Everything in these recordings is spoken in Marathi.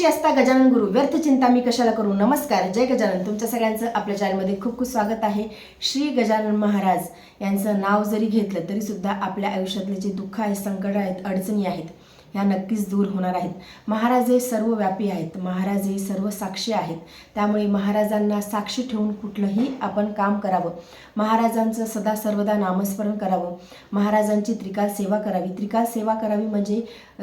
पाठीशी असता गजानन गुरु. व्यर्थ चिंता मी कशाला करू? नमस्कार. जय गजानन. तुमच्या सगळ्यांचं आपल्या चॅनलमध्ये खूप खूप स्वागत आहे. श्री गजानन महाराज यांचं नाव जरी घेतलं तरी सुद्धा आपल्या आयुष्यातले जे दुःख आहेत संकट आहेत अडचणी आहेत ह्या नक्कीच दूर होणार आहेत. महाराज हे सर्वव्यापी आहेत. महाराज हे सर्व साक्षी आहेत. त्यामुळे महाराजांना साक्षी ठेवून कुठलंही आपण काम करावं. महाराजांचं सदा सर्वदा नामस्मरण करावं. महाराजांची त्रिकाल सेवा करावी. त्रिकाल सेवा करावी म्हणजे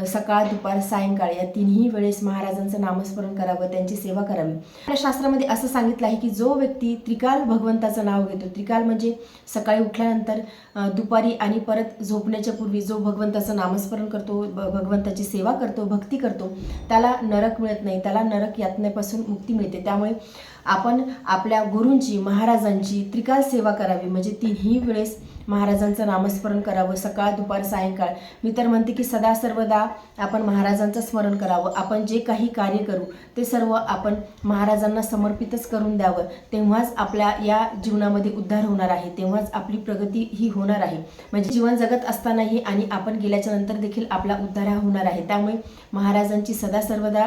सकाळ दुपार सायंकाळ या तिन्ही वेळेस महाराजांचं नामस्मरण करावं त्यांची सेवा करावी. आपल्या शास्त्रामध्ये असं सांगितलं आहे की जो व्यक्ती त्रिकाल भगवंताचं नाव घेतो त्रिकाल म्हणजे सकाळी उठल्यानंतर दुपारी आणि परत झोपण्याच्या पूर्वी जो भगवंताचं नामस्मरण करतो भगवंत भगवंताची सेवा करतो भक्ती करतो त्याला नरक मिळत नाही त्याला नरक यातनेपासून मुक्ती मिळते. त्यामुळे आपण आपल्या गुरूंची महाराजांची त्रिकाल सेवा करावी. म्हणजे तिन्ही वेळेस महाराजांचं नामस्मरण करावं. सकाळ दुपार सायंकाळ. मी तर म्हणते की सदा सर्वदा आपण महाराजांचं स्मरण करावं. आपण जे काही कार्य करू ते सर्व आपण महाराजांना समर्पितच करून द्यावं. तेव्हाच आपल्या या जीवनामध्ये उद्धार होणार आहे. तेव्हाच आपली प्रगती ही होणार आहे. म्हणजे जीवन जगत असतानाही आणि आपण गेल्याच्यानंतर देखील आपला उद्धार हा होणार आहे. त्यामुळे महाराजांची सदा सर्वदा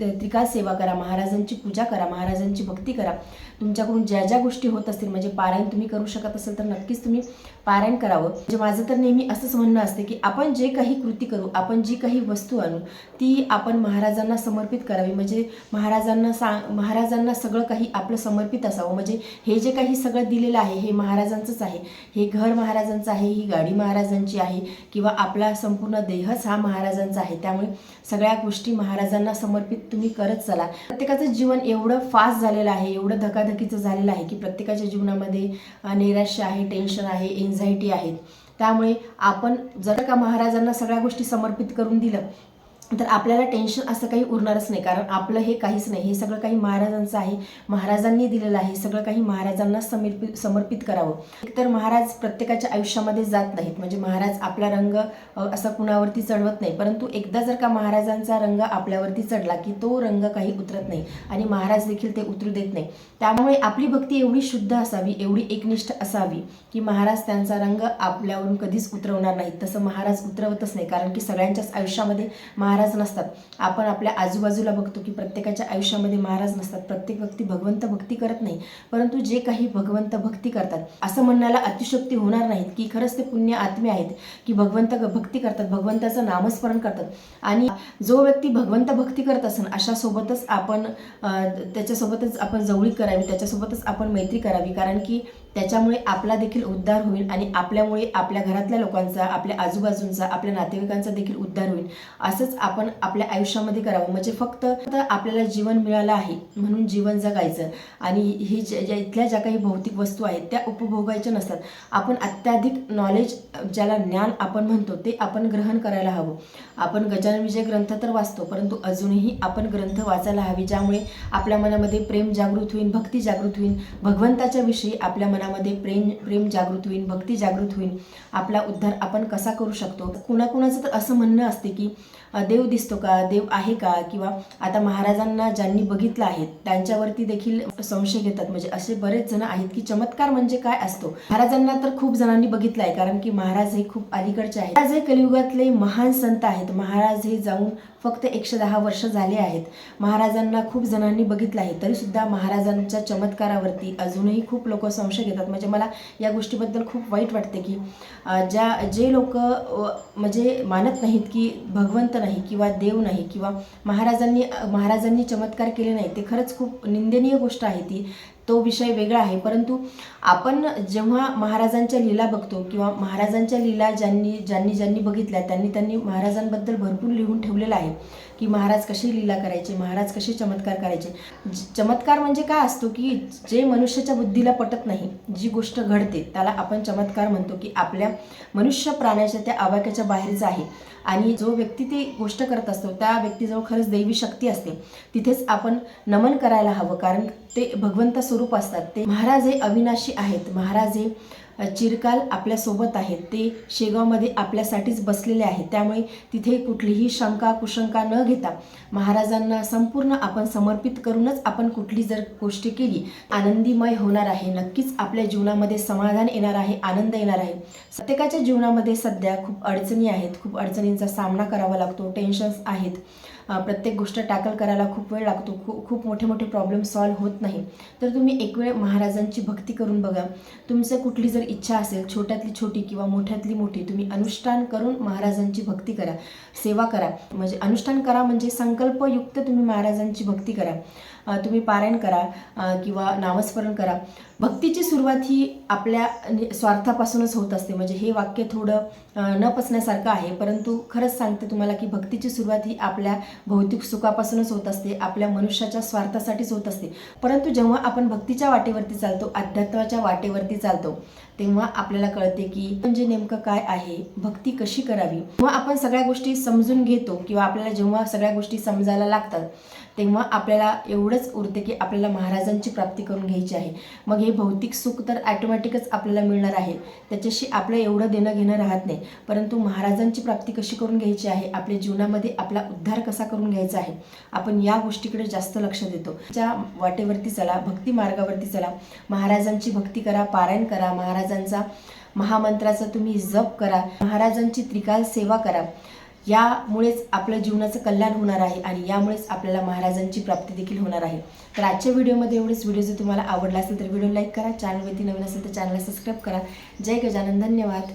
त्रिकाल सेवा करा. महाराजांची पूजा करा. महाराजांची भक्ती करा. तुमच्याकडून ज्या ज्या गोष्टी होत असतील म्हणजे पारायण तुम्ही करू शकत असेल तर नक्कीच तुम्ही पारायण करावं. म्हणजे माझं तर नेहमी असंच म्हणणं असते की आपण जे काही कृती करू आपण जी काही वस्तू आणू ती आपण महाराजांना समर्पित करावी. म्हणजे महाराजांना सांग महाराजांना सगळं काही आपलं समर्पित असावं. म्हणजे हे जे काही सगळं दिलेलं आहे हे महाराजांचंच आहे. हे घर महाराजांचं आहे ही गाडी महाराजांची आहे किंवा आपला संपूर्ण देहच हा महाराजांचा आहे. त्यामुळे सगळ्या गोष्टी महाराजांना समर्पित तुम्ही करत चला. प्रत्येकाचं जीवन एवढं फास्ट झालेलं आहे. एवढं धकाधकीचं झालेलं आहे की प्रत्येकाच्या जीवनामध्ये नैराश्य आहे टेन्शन आहे एन्झायटी आहे. त्यामुळे आपण जर का महाराजांना सगळ्या गोष्टी समर्पित करून दिलं तर आपल्याला टेन्शन असं काही उरणारच नाही. कारण आपलं हे काहीच नाही. हे सगळं काही महाराजांचं आहे. महाराजांनी दिलेलं आहे. सगळं काही महाराजांना समर्पित समर्पित करावं. एकतर महाराज प्रत्येकाच्या आयुष्यामध्ये जात नाहीत. म्हणजे महाराज आपला रंग असा कुणावरती चढवत नाही. परंतु एकदा जर का महाराजांचा रंग आपल्यावरती चढला की तो रंग काही उतरत नाही. आणि महाराज देखील ते उतरू देत नाही. त्यामुळे आपली भक्ती एवढी शुद्ध असावी एवढी एकनिष्ठ असावी की महाराज त्यांचा रंग आपल्यावरून कधीच उतरवणार नाहीत. तसं महाराज उतरवतच नाही. कारण की सगळ्यांच्याच आयुष्यामध्ये महाराज नसतात. आपण आपल्या आजूबाजूला बघतो की प्रत्येकाच्या आयुष्यामध्ये महाराज नसतात. प्रत्येक व्यक्ती भगवंत भक्ती करत नाही. परंतु जे काही भगवंत भक्ती करतात असं म्हणण्याला अतिशक्ती होणार नाहीत की खरंच ते पुण्य आत्मे आहेत की भगवंत भक्ती करतात भगवंताचं नामस्मरण करतात. आणि जो व्यक्ती भगवंत भक्ती करत असेल अशासोबतच आपण त्याच्यासोबतच आपण जवळी करावी त्याच्यासोबतच आपण मैत्री करावी कारण की त्याच्यामुळे आपला देखील उद्धार होईल आणि आपल्यामुळे आपल्या घरातल्या लोकांचा आपल्या आजूबाजूंचा आपल्या नातेवाईकांचा देखील उद्धार होईल. असंच आपण आपल्या आयुष्यामध्ये करावं. म्हणजे फक्त आपल्याला जीवन मिळालं आहे म्हणून जीवन जगायचं. आणि ही ज्या ज्या इथल्या ज्या काही भौतिक वस्तू आहेत त्या उपभोगायच्या नसतात. आपण अत्याधिक नॉलेज ज्याला ज्ञान आपण म्हणतो ते आपण ग्रहण करायला हवं. आपण गजानन विजय ग्रंथ तर वाचतो परंतु अजूनही आपण ग्रंथ वाचायला हवी ज्यामुळे आपल्या मनामध्ये प्रेम जागृत होईल भक्ती जागृत होईल भगवंताच्या विषयी आपल्या मनामध्ये प्रेम प्रेम जागृत होईल भक्ती जागृत होईल आपला उद्धार आपण कसा करू शकतो? कुणाकुणाचं तर असं म्हणणं असते की देव दिसतो का? देव आहे का? किंवा आता महाराजांना ज्यांनी बघितलं आहे त्यांच्यावरती देखील संशय घेतात. म्हणजे असे बरेच जण आहेत की चमत्कार म्हणजे काय असतो? महाराजांना तर खूप जणांनी बघितलं आहे कारण की महाराज हे खूप अलीकडचे आहेत. महाराज हे कलियुगातले महान संत आहेत. महाराज हे जाऊन फक्त एकशे दहा वर्ष झाले आहेत. महाराजांना खूप जणांनी बघितलं आहे. तरी सुद्धा महाराजांच्या चमत्कारावरती अजूनही खूप लोक संशय घेतात. म्हणजे मला या गोष्टीबद्दल खूप वाईट वाटते की ज्या जे लोक म्हणजे मानत नाहीत की भगवंत नाही किंवा देव नाही किंवा महाराजांनी महाराजांनी चमत्कार केले नाही ते खरंच खूप निंदनीय गोष्ट आहे ती. तो विषय वेगळा आहे. परंतु आपण जेव्हा महाराजांच्या लीला बघतो किंवा महाराजांच्या लीला ज्यांनी ज्यांनी ज्यांनी बघितल्या त्यांनी त्यांनी महाराजांबद्दल भरपूर लिहून ठेवलेलं आहे की महाराज कसे लीला करायचे महाराज कसे चमत्कार करायचे. चमत्कार म्हणजे काय असतो की जे मनुष्याच्या बुद्धीला पटत नाही जी गोष्ट घडते त्याला आपण चमत्कार म्हणतो की आपल्या मनुष्य प्राण्याच्या त्या आवाक्याच्या बाहेरचं आहे. आणि जो व्यक्ती ती गोष्ट करत असतो त्या व्यक्तीजवळ खरंच दैवी शक्ती असते. तिथेच आपण नमन करायला हवं कारण ते भगवंत स्वरूप असतात. ते महाराज हे अविनाशी आहेत. महाराज हे चिरकाल आपल्यासोबत आहेत. ते शेगावमध्ये आपल्यासाठीच बसलेले आहेत. त्यामुळे तिथे कुठलीही शंका कुशंका न घेता महाराजांना संपूर्ण आपण समर्पित करूनच आपण कुठली जर गोष्टी केली आनंदीमय होणार आहे. नक्कीच आपल्या जीवनामध्ये समाधान येणार आहे आनंद येणार आहे. प्रत्येकाच्या जीवनामध्ये सध्या खूप अडचणी आहेत. खूप अडचणींचा सामना करावा लागतो. टेन्शन्स आहेत. प्रत्येक गोष्ट टॅकल करायला खूप वेळ लागतो. खूप खूप मोठे मोठे प्रॉब्लेम सॉल्व्ह होत नाही. तर तुम्ही एक वेळ महाराजांची भक्ती करून बघा. तुमचं कुठली जर इच्छा असेल छोट्यातली छोटी किंवा मोठ्यातली मोठी तुम्ही अनुष्ठान करून महाराजांची भक्ती करा. सेवा करा. म्हणजे अनुष्ठान करा म्हणजे संकल्पयुक्त तुम्ही महाराजांची भक्ती करा. तुम्ही पारायण करा किंवा नामस्मरण करा भक्तीची सुरुवात ही आपल्या स्वार्थापासूनच होत असते. म्हणजे हे वाक्य थोडं न पचण्यासारखं आहे. परंतु खरंच सांगते तुम्हाला की भक्तीची सुरुवात ही आपल्या भौतिक सुखापासूनच होत असते. आपल्या मनुष्याच्या स्वार्थासाठीच होत असते. परंतु जेव्हा आपण भक्तीच्या वाटेवरती चालतो अध्यात्माच्या वाटेवरती चालतो तेव्हा आपल्याला कळते की म्हणजे नेमकं काय आहे भक्ती कशी करावी? किंवा आपण सगळ्या गोष्टी समजून घेतो किंवा आपल्याला जेव्हा सगळ्या गोष्टी समजायला लागतात तेव्हा आपल्याला एवढंच उरते की आपल्याला महाराजांची प्राप्ती करून घ्यायची आहे. मग हे भौतिक सुख तर ॲटोमॅटिकच आपल्याला मिळणार आहे. त्याच्याशी आपलं एवढं देणं घेणं राहत नाही. परंतु महाराजांची प्राप्ती कशी करून घ्यायची आहे? आपल्या जीवनामध्ये आपला उद्धार कसा करून घ्यायचा आहे? आपण या गोष्टीकडे जास्त लक्ष देतो. ज्या वाटेवरती चला भक्ती मार्गावरती चला महाराजांची भक्ती करा पारायण करा महाराजांचा महामंत्राचा तुम्ही जप करा महाराजांची त्रिकाल सेवा करा यामुळेच आपलं जीवनाचं कल्याण होणार आहे आणि यामुळेच आपल्याला महाराजांची प्राप्ती देखील होणार आहे. तर आजच्या व्हिडिओमध्ये एवढेच. व्हिडिओ जर तुम्हाला आवडला असेल तर व्हिडिओ लाईक करा. चॅनलवरती नवीन असेल तर चॅनलला सबस्क्राईब करा. जय गजानन. धन्यवाद.